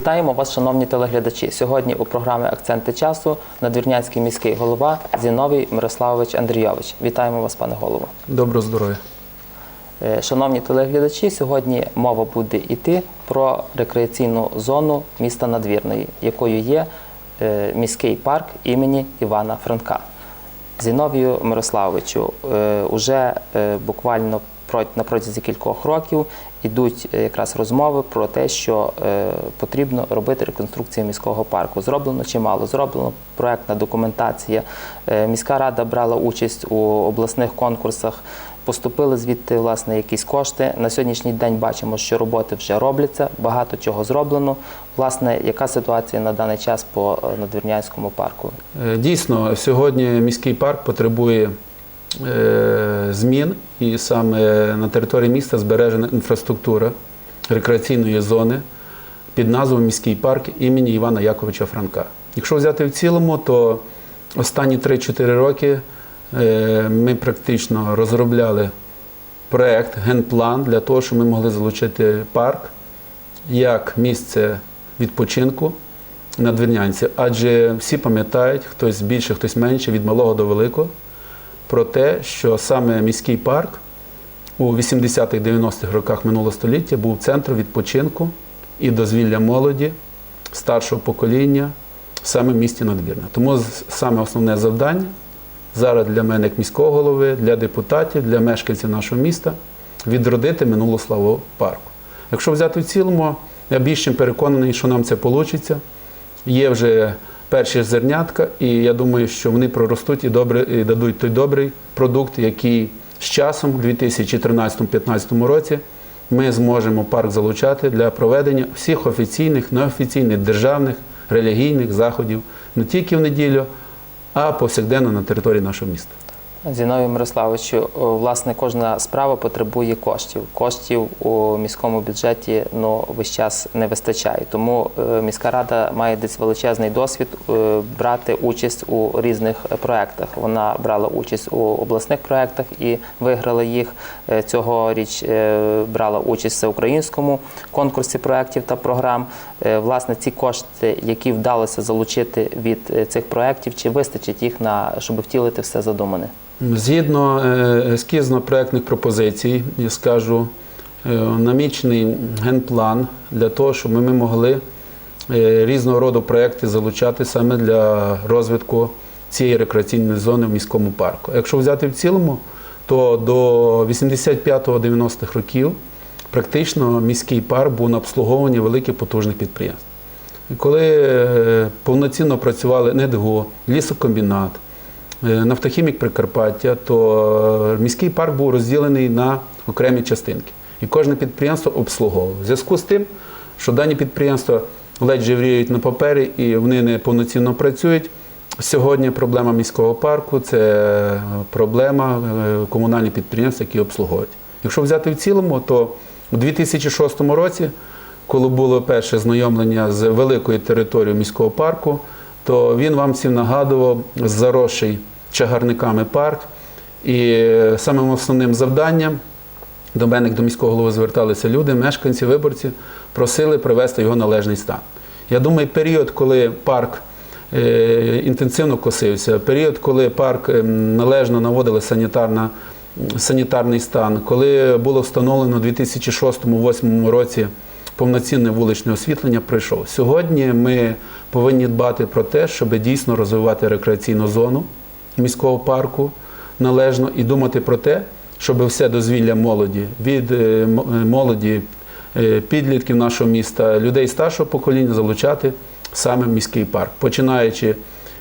Вітаємо вас, шановні телеглядачі. Сьогодні у програмі Акценти часу надвірнянський міський голова Зіновій Мирославович Андрійович. Вітаємо вас, пане голово. Доброго здоров'я. Е, Шановні телеглядачі, сьогодні мова буде йти про рекреаційну зону міста Надвірної, якою є е, міський парк імені Івана Франка. Зіновію Мирославовичу, е, уже буквально на протязі кількох років йдуть е, якраз розмови про те, що е, потрібно робити реконструкцію міського парку. Зроблено чимало. Зроблено проектна документація. Е, Міська рада брала участь у обласних конкурсах. Поступили звідти власне якісь кошти. На сьогоднішній день бачимо, що роботи вже робляться, багато чого зроблено. Власне, яка ситуація на даний час по надвірнянському парку? Дійсно, сьогодні міський парк потребує змін, і саме на території міста збережена інфраструктура рекреаційної зони під назвою Міський парк імені Івана Яковича Франка. Якщо взяти в цілому, то останні 3-4 роки е, ми практично розробляли проект, генплан для того, щоб ми могли залучити парк як місце відпочинку надвірнянці. Адже всі пам'ятають, хтось більше, хтось менше, від малого до великого, про те, що саме міський парк у 80-х-90-х роках минулого століття був центром відпочинку і дозвілля молоді, старшого покоління саме в місті Надвірна. Тому саме основне завдання зараз для мене, як міського голови, для депутатів, для мешканців нашого міста відродити минулу славу парку. Якщо взяти в цілому, я більш чим переконаний, що нам це вийде. Є вже перші зернятка, і я думаю, що вони проростуть і добре і дадуть той добрий продукт, який з часом, у 2013-2015 році, ми зможемо парк залучати для проведення всіх офіційних, неофіційних, державних, релігійних заходів не тільки в неділю, а повсякденно на території нашого міста. Зіновію Мирославовичу, власне, кожна справа потребує коштів. Коштів у міському бюджеті ну, весь час не вистачає. Тому е, міська рада має десь величезний досвід е, брати участь у різних е, проєктах. Вона брала участь у обласних проєктах і виграла їх. Е, Цьогоріч е, брала участь в всеукраїнському конкурсі проєктів та програм. Е, Власне, ці кошти, які вдалося залучити від е, цих проєктів, чи вистачить їх на щоб втілити все задумане? Згідно е, ескізно-проектних пропозицій, я скажу, е, намічений генплан для того, щоб ми могли е, різного роду проекти залучати саме для розвитку цієї рекреаційної зони в міському парку. Якщо взяти в цілому, то до 85-90-х років практично міський парк був на обслуговуванні великих потужних підприємств. Коли повноцінно працювали НЕДГО, лісокомбінат, нафтохімік Прикарпаття, то е, міський парк був розділений на окремі частинки. І кожне підприємство обслуговувало. В зв'язку з тим, що дані підприємства ледь живріють на папері і вони не повноцінно працюють. Сьогодні проблема міського парку це е, проблема е, комунальних підприємств, які обслуговують. Якщо взяти в цілому, то у 2006 році, коли було перше знайомлення з великою територією міського парку, то він вам всім нагадував заросший чагарниками парк. І е, самим основним завданням до мене, як до міського голови, зверталися люди, мешканці, виборці, просили привести його належний стан. Я думаю, період, коли парк е, інтенсивно косився, період, коли парк е, належно наводили санітарна, санітарний стан, коли було встановлено у 2006-2008 році повноцінне вуличне освітлення, пройшов. Сьогодні ми повинні дбати про те, щоб дійсно розвивати рекреаційну зону міського парку належно і думати про те, щоб все дозвілля молоді від е, е, молоді, е, підлітків нашого міста, людей старшого покоління залучати саме в міський парк, починаючи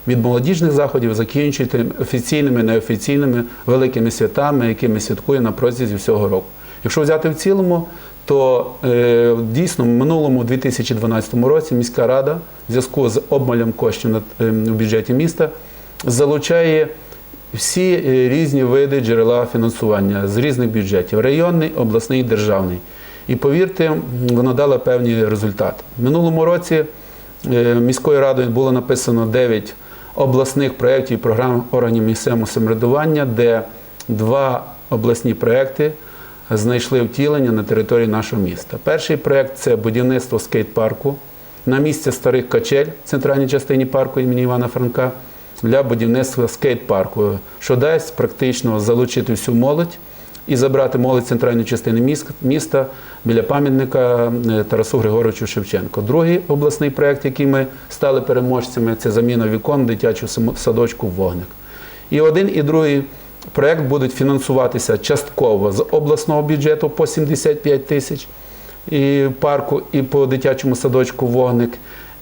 від молодіжних заходів, закінчуючи офіційними, неофіційними великими святами, які ми святкуємо на протязі всього року. Якщо взяти в цілому, то е, дійсно в минулому 2012 році міська рада в зв'язку з обмалем коштів на, е, в бюджеті міста залучає всі е, різні види джерела фінансування з різних бюджетів районний, обласний, державний. І повірте, м, вона дала певні результати. В минулому році е, міською радою було написано 9 обласних проєктів і програм органів місцевого самоврядування, де два обласні проєкти знайшли втілення на території нашого міста. Перший проєкт це будівництво скейт-парку на місце старих качель в центральній частині парку імені Івана Франка для будівництва скейт-парку, що дасть практично залучити всю молодь і забрати молодь центральної частини міста біля пам'ятника е, Тарасу Григоровичу Шевченко. Другий обласний проєкт, який ми стали переможцями, це заміна вікон дитячого садочку «Вогник». І один і другий проєкт будуть фінансуватися частково з обласного бюджету по 75 тисяч і парку, і по дитячому садочку Вогник,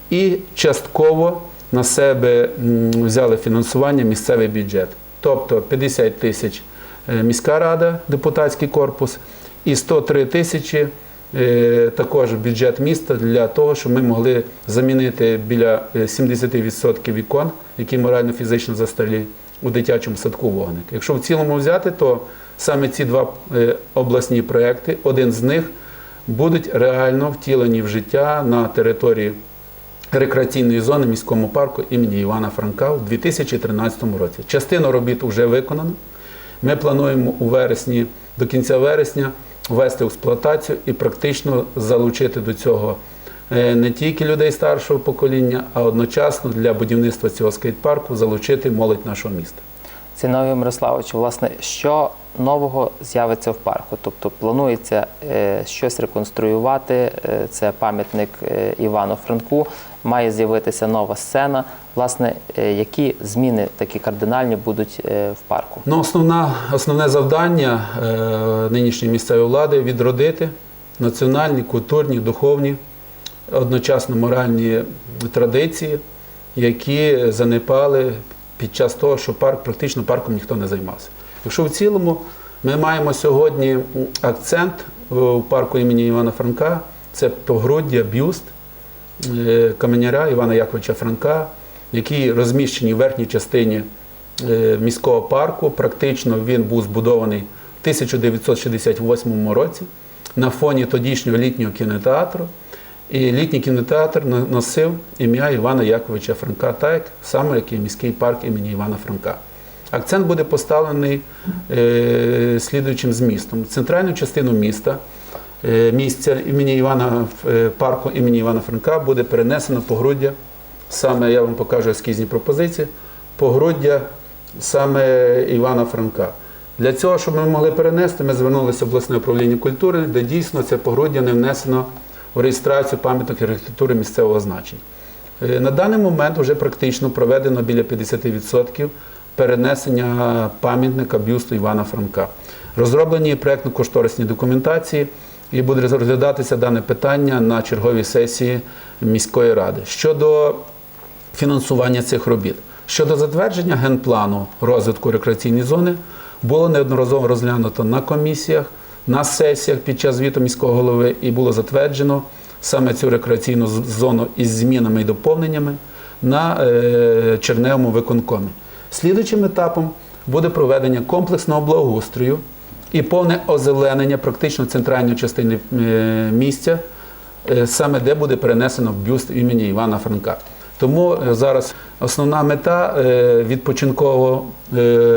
і частково на себе взяли фінансування місцевий бюджет. Тобто 50 тисяч е, міська рада, депутатський корпус, і 103 тисячі е, також бюджет міста для того, щоб ми могли замінити біля е, 70% вікон, які морально-фізично застарілі у дитячому садку вогник. Якщо в цілому взяти, то саме ці два е, обласні проекти, один з них будуть реально втілені в життя на території рекреаційної зони міському парку імені Івана Франка у 2013 році. Частина робіт вже виконана. Ми плануємо у вересні, до кінця вересня ввести експлуатацію і практично залучити до цього е, не тільки людей старшого покоління, а одночасно для будівництва цього скейт-парку залучити молодь нашого міста. Зіновію Мирославовичу, власне, що нового з'явиться в парку? Тобто планується е, щось реконструювати. е, це пам'ятник е, Івану Франку. Має з'явитися нова сцена. Власне, які зміни такі кардинальні будуть в парку? Ну, основна, основне завдання нинішньої місцевої влади відродити національні, культурні, духовні, одночасно моральні традиції, які занепали під час того, що парк практично парком ніхто не займався. Якщо в цілому ми маємо сьогодні акцент у парку імені Івана Франка, це погруддя, бюст е, каменяра Івана Яковича Франка, які розміщені в верхній частині е, міського парку. Практично він був збудований в 1968 році на фоні тодішнього літнього кінотеатру. І літній кінотеатр носив ім'я Івана Яковича Франка, так саме як і міський парк імені Івана Франка. Акцент буде поставлений е, слідуючим змістом. Центральну частину міста, е, місця імені Івана е, парку імені Івана Франка буде перенесено погруддя. Саме я вам покажу ескізні пропозиції. Погруддя саме Івана Франка. Для цього, щоб ми могли перенести, ми звернулися в обласне управління культури, де дійсно це погруддя не внесено у реєстрацію пам'яток архітектури місцевого значення. Е, На даний момент вже практично проведено біля 50% перенесення пам'ятника бюсту Івана Франка. Розроблені проєктно-кошторисні документації і буде розглядатися дане питання на черговій сесії міської ради. Щодо фінансування цих робіт. Щодо затвердження генплану розвитку рекреаційної зони було неодноразово розглянуто на комісіях, на сесіях під час звіту міського голови і було затверджено саме цю рекреаційну зону із змінами і доповненнями на е, черневому виконкомі. Слідуючим етапом буде проведення комплексного благоустрою і повне озеленення практично центральної частини е, місця, е, саме де буде перенесено бюст імені Івана Франка. Тому е, зараз основна мета відпочинкового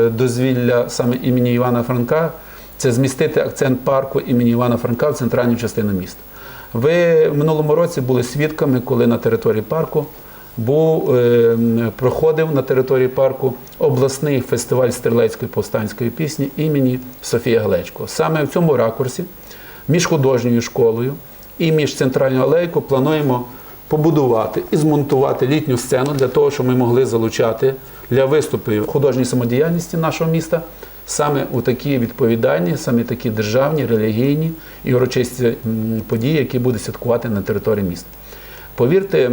дозвілля саме імені Івана Франка це змістити акцент парку імені Івана Франка в центральну частину міста. Ви в минулому році були свідками, коли на території парку був, е, проходив на території парку обласний фестиваль стрілецької повстанської пісні імені Софія Глечко. Саме в цьому ракурсі між художньою школою і між центральною алейкою плануємо побудувати і змонтувати літню сцену для того, щоб ми могли залучати для виступів художньої самодіяльності нашого міста саме у такі відповідальні, саме такі державні, релігійні і урочисті події, які буде святкувати на території міста. Повірте,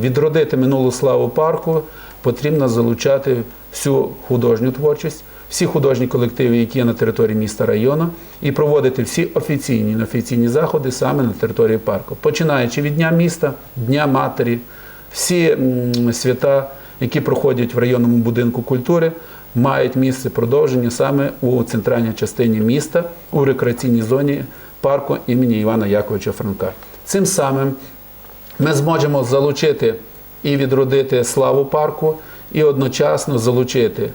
відродити минулу славу парку потрібно залучати всю художню творчість, всі художні колективи, які є на території міста району, і проводити всі офіційні неофіційні заходи саме на території парку, починаючи від Дня міста, Дня матері, всі свята, які проходять в районному будинку культури, мають місце продовження саме у центральній частині міста, у рекреаційній зоні парку імені Івана Яковича Франка. Цим самим ми зможемо залучити і відродити славу парку, і одночасно залучити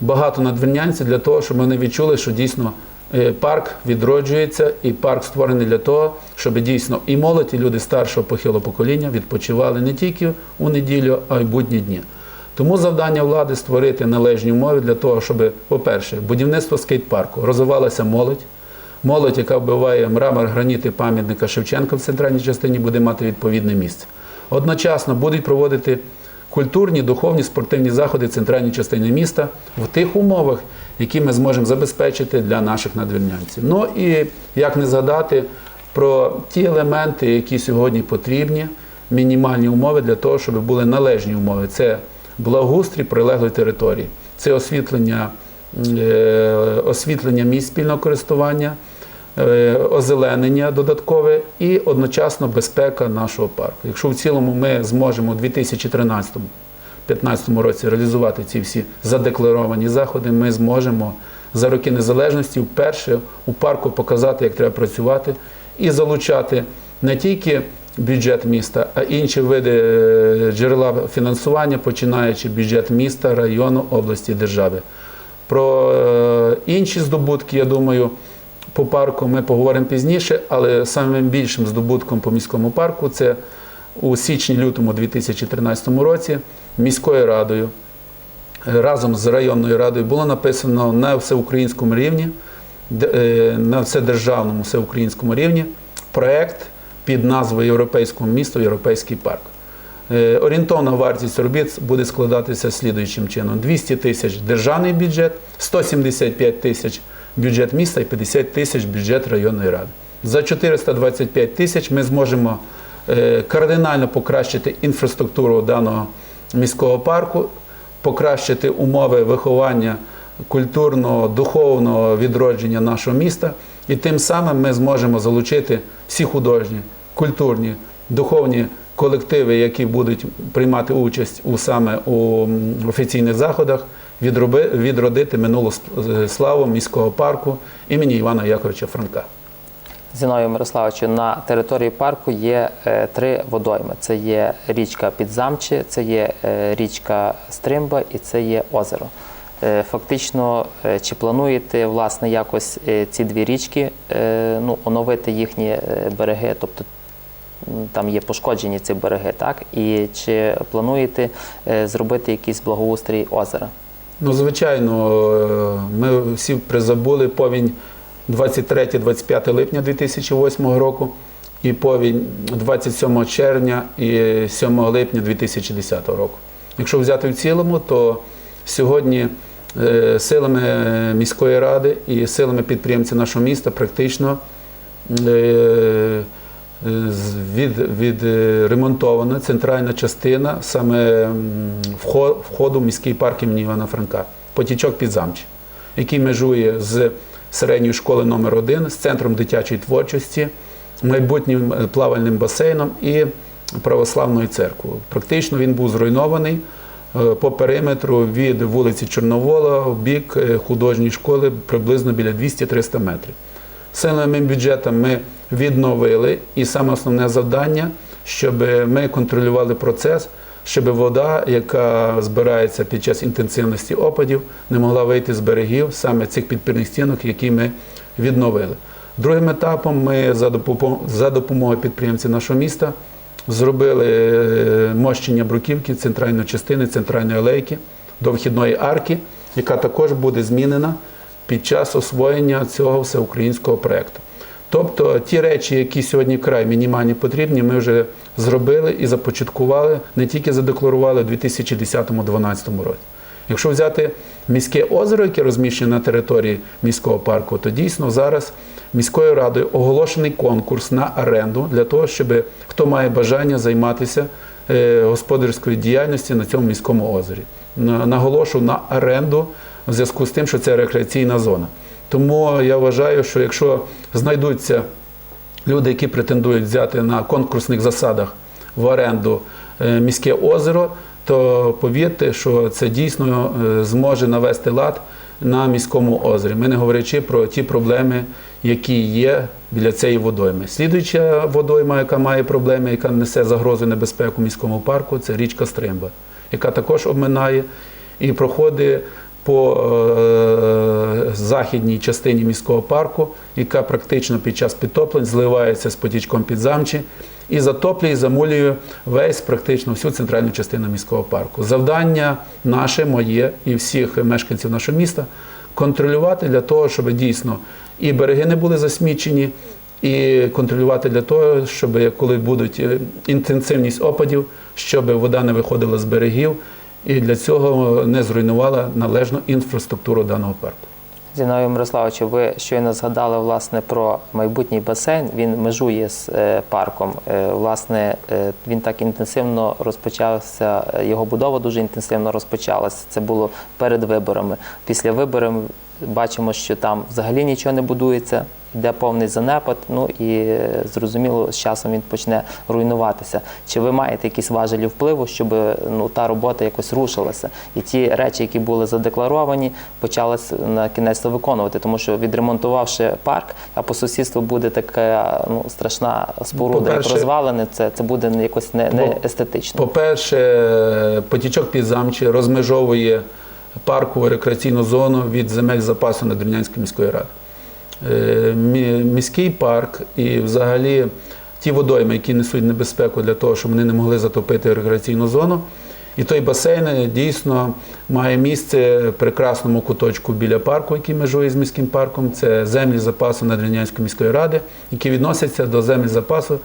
багато надвірнянців для того, щоб вони відчули, що дійсно е, парк відроджується, і парк створений для того, щоб дійсно і молодь, і люди старшого похилого покоління відпочивали не тільки у неділю, а й будні дні. Тому завдання влади створити належні умови для того, щоб, по-перше, будівництво скейт-парку розвивалася молодь. Молодь, яка вбиває мрамор, граніти пам'ятника Шевченка в центральній частині, буде мати відповідне місце. Одночасно будуть проводити культурні, духовні, спортивні заходи в центральній частині міста в тих умовах, які ми зможемо забезпечити для наших надвірнянців. Ну і як не згадати про ті елементи, які сьогодні потрібні, мінімальні умови для того, щоб були належні умови. Це благоустрій прилеглої території, це освітлення, е, освітлення місць спільного користування, озеленення додаткове і одночасно безпека нашого парку. Якщо в цілому ми зможемо у 2013-2015 році реалізувати ці всі задекларовані заходи, ми зможемо за роки незалежності вперше у парку показати, як треба працювати, і залучати не тільки бюджет міста, а інші види е, джерела фінансування, починаючи бюджет міста, району, області, держави. Про е, інші здобутки, я думаю, по парку ми поговоримо пізніше, але самим більшим здобутком по міському парку це у січні-лютому 2013 році міською радою е, разом з районною радою було написано на всеукраїнському рівні, е, на вседержавному всеукраїнському рівні проект під назвою Європейського міста Європейський парк. Е, Орієнтовна вартість робіт буде складатися слідуючим чином: 200 тисяч державний бюджет, 175 тисяч бюджет міста і 50 тисяч бюджет районної ради. За 425 тисяч ми зможемо е, кардинально покращити інфраструктуру даного міського парку, покращити умови виховання культурного, духовного відродження нашого міста, і тим самим ми зможемо залучити всі художні, культурні, духовні колективи, які будуть приймати участь у саме у офіційних заходах, відродити минулу славу міського парку імені Івана Яковича Франка. Зіною Мирославовичу, на території парку є е, три водойми: це є річка Підзамче, це є е, річка Стримба і це є озеро. Е, Фактично, чи плануєте власне якось ці дві річки ну, оновити їхні береги, тобто там є пошкоджені ці береги, так? І чи плануєте зробити якийсь благоустрій озера? Ну, звичайно, е, ми всі призабули повінь 23-25 липня 2008 року і повінь 27 червня і 7 липня 2010 року. Якщо взяти в цілому, то сьогодні е, силами міської ради і силами підприємців нашого міста практично е, від, відремонтована центральна частина саме входу в міський парк імені Івана Франка, потічок Підзамчі, який межує з середньої школи номер 1 з центром дитячої творчості, майбутнім е, плавальним басейном і православною церквою. Практично він був зруйнований е, по периметру від вулиці Чорновола в бік е, художньої школи приблизно біля 200-300 метрів. Силовим бюджетом ми відновили, і саме основне завдання, щоб ми контролювали процес, щоб вода, яка збирається під час інтенсивності опадів, не могла вийти з берегів саме цих підпірних стінок, які ми відновили. Другим етапом ми за допомогою, підприємців нашого міста зробили е, мощення бруківки центральної частини, центральної алейки до вхідної арки, яка також буде змінена під час освоєння цього всеукраїнського проєкту. Тобто ті речі, які сьогодні край мінімальні потрібні, ми вже зробили і започаткували, не тільки задекларували у 2010-2012 році. Якщо взяти міське озеро, яке розміщене на території міського парку, то дійсно зараз міською радою оголошений конкурс на оренду для того, щоб хто має бажання займатися е, господарською діяльністю на цьому міському озері. На- Наголошу на оренду в зв'язку з тим, що це рекреаційна зона. Тому я вважаю, що якщо знайдуться люди, які претендують взяти на конкурсних засадах в оренду е, міське озеро, то повірте, що це дійсно е, зможе навести лад на міському озері. Ми не говорячи про ті проблеми, які є біля цієї водойми. Слідуюча водойма, яка має проблеми, яка несе загрозу і небезпеку міському парку, це річка Стримба, яка також обминає і проходить по е, західній частині міського парку, яка практично під час підтоплень зливається з потічком під замчі і затоплює, замулює весь практично всю центральну частину міського парку. Завдання наше, моє і всіх мешканців нашого міста контролювати для того, щоб дійсно і береги не були засмічені, і контролювати для того, щоб коли будуть е, інтенсивність опадів, щоб вода не виходила з берегів, і для цього не зруйнувала належну інфраструктуру даного парку. Зіною Мирославовичу, ви щойно згадали власне про майбутній басейн. Він межує з е, парком. Е, власне, е, він так інтенсивно розпочався. Його будова дуже інтенсивно розпочалася. Це було перед виборами. Після виборів бачимо, що там взагалі нічого не будується. Йде повний занепад, ну і е, зрозуміло, з часом він почне руйнуватися. Чи ви маєте якісь важелі впливу, щоб ну та робота якось рушилася, і ті речі, які були задекларовані, почалися на кінець виконувати, тому що відремонтувавши парк, а по сусідству буде така ну страшна споруда, як По-перше- це, це буде якось не, не По- естетично. По-перше, потічок підзамчі розмежовує паркову рекреаційну зону від земель запасу Надвірнянської міської ради. Е, Міський парк і взагалі ті водойми, які несуть небезпеку для того, щоб вони не могли затопити рекреаційну зону. І той басейн е, дійсно має місце в прекрасному куточку біля парку, який межує з міським парком. Це землі запасу Надвірнянської міської ради, які відносяться до земель запасу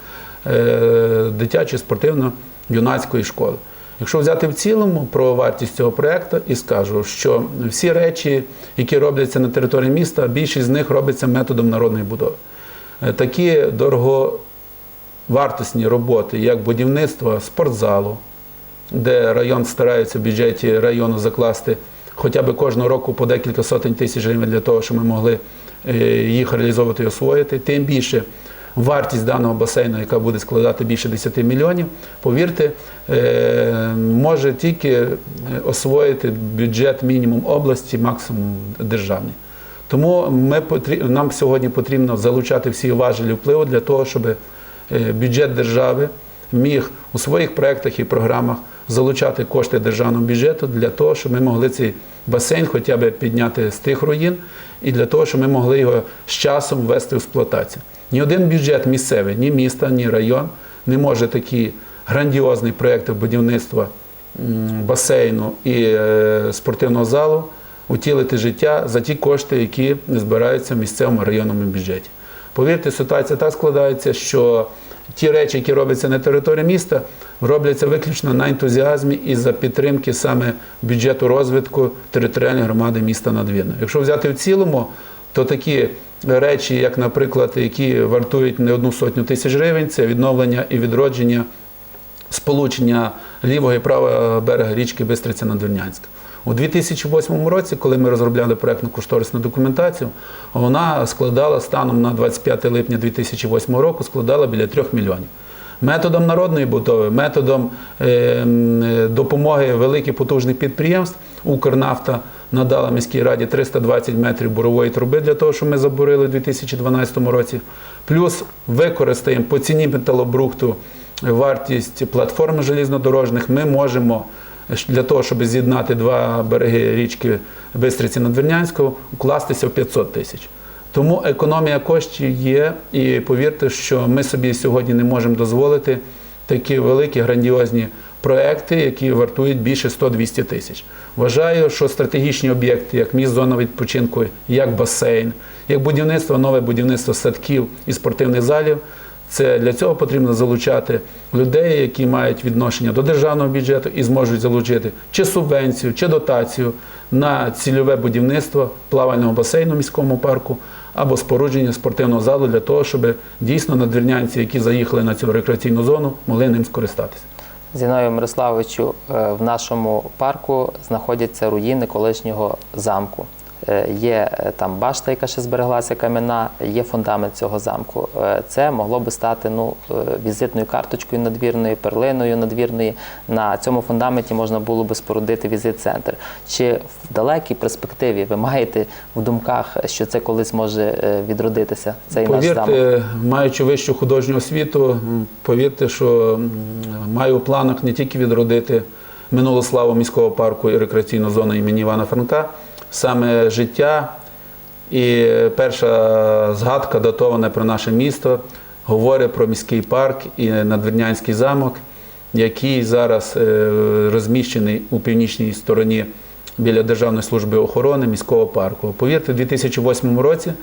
е, дитячої спортивно-юнацької школи. Якщо взяти в цілому про вартість цього проєкту, і скажу, що всі речі, які робляться на території міста, більшість з них робиться методом народної будови. Е, Такі дороговартісні роботи, як будівництво спортзалу, де район старається в бюджеті району закласти хоча б кожного року по декілька сотень тисяч гривень для того, щоб ми могли е, їх реалізовувати і освоїти. Тим більше вартість даного басейну, яка буде складати більше 10 мільйонів, повірте, е, може тільки е, освоїти бюджет мінімум області, максимум державний. Тому ми, нам сьогодні потрібно залучати всі важелі впливу для того, щоб е, бюджет держави міг у своїх проєктах і програмах залучати кошти державного бюджету для того, щоб ми могли цей басейн хоча б підняти з тих руїн, і для того, щоб ми могли його з часом ввести в експлуатацію. Ні один бюджет місцевий, ні міста, ні район не може такі грандіозні проєкти будівництва басейну і е, спортивного залу утілити життя за ті кошти, які збираються в місцевому районному бюджеті. Повірте, ситуація так складається, що ті речі, які робляться на території міста, робляться виключно на ентузіазмі і за підтримки саме бюджету розвитку територіальної громади міста Надвірна. Якщо взяти в цілому, то такі речі, як, наприклад, які вартують не одну сотню тисяч гривень, це відновлення і відродження сполучення лівого і правого берега річки Бистриця Надвірнянська. У 2008 році, коли ми розробляли проєктну кошторисну документацію, вона складала станом на 25 липня 2008 року складала біля 3 мільйонів. Методом народної будови, методом е, е, допомоги великих потужних підприємств Укрнафта надала міській раді 320 метрів бурової труби для того, щоб ми забурили у 2012 році. Плюс використаємо по ціні металобрухту вартість платформи желізнодорожних. Ми можемо для того, щоб з'єднати два береги річки Бистриці Надвірнянського, укластися в 500 тисяч. Тому економія коштів є, і повірте, що ми собі сьогодні не можемо дозволити такі великі грандіозні проекти, які вартують більше 100-200 тисяч. Вважаю, що стратегічні об'єкти, як міст зона відпочинку, як басейн, як будівництво, нове будівництво садків і спортивних залів. Це для цього потрібно залучати людей, які мають відношення до державного бюджету і зможуть залучити чи субвенцію, чи дотацію на цільове будівництво плавального басейну в міському парку або спорудження спортивного залу для того, щоб дійсно надвірнянці, які заїхали на цю рекреаційну зону, могли ним скористатися. Зіною Мирославовичу, е, в нашому парку знаходяться руїни колишнього замку. Е, Є е, там башта, яка ще збереглася кам'яна, є фундамент цього замку. Е, Це могло би стати ну, візитною карточкою надвірної, перлиною надвірної. На цьому фундаменті можна було би спорудити візит-центр. Чи в далекій перспективі ви маєте в думках, що це колись може відродитися? Цей наш замок? Маючи вищу художню освіту, повірте, що маю в планах не тільки відродити минулу славу міського парку і рекреаційну зону імені Івана Франка, саме життя. І перша згадка датована про наше місто говорить про міський парк і надвірнянський замок, який зараз е, розміщений у північній стороні біля Державної служби охорони міського парку. Повірте, у 2008 році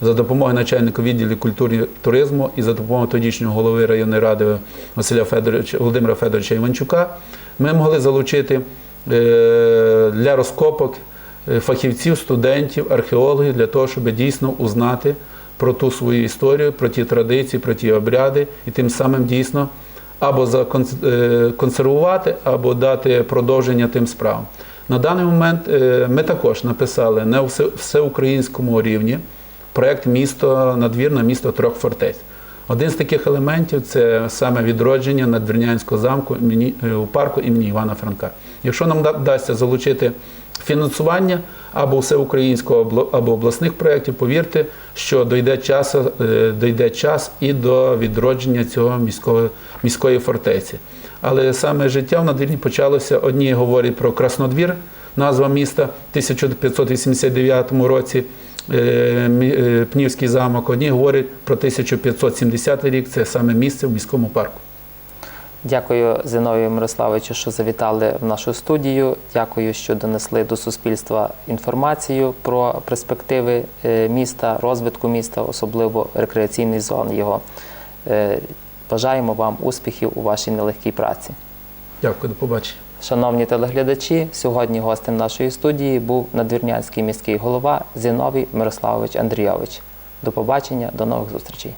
за допомогою начальника відділу культури туризму і за допомогою тодішнього голови районної ради Василя Федоровича Володимира Федоровича Іванчука ми могли залучити е, для розкопок фахівців, студентів, археологів для того, щоб дійсно узнати про ту свою історію, про ті традиції, про ті обряди, і тим самим дійсно або законс- е, або дати продовження тим справам. На даний момент е, ми також написали на всеукраїнському рівні проєкт місто надвірне місто трьох фортець. Один з таких елементів це саме відродження надвірнянського замку е, у парку імені Івана Франка. Якщо нам да- вдасться залучити фінансування або всеукраїнського або обласних проєктів, повірте, що дойде час, е, дойде час і до відродження цього міського, міської фортеці. Але саме життя в надвірні почалося. Одні говорять про Краснодвір, назва міста в 1589 році. е, е, Пнівський замок, одні говорять про 1570 рік, це саме місце в міському парку. Дякую Зиновію Мирославовичу, що завітали в нашу студію. Дякую, що донесли до суспільства інформацію про перспективи е, міста, розвитку міста, особливо рекреаційний зон його. Е, Бажаємо вам успіхів у вашій нелегкій праці. Дякую, до побачення. Шановні телеглядачі, сьогодні гостем нашої студії був надвірнянський міський голова Зіновій Мирославович Андрійович. До побачення, до нових зустрічей.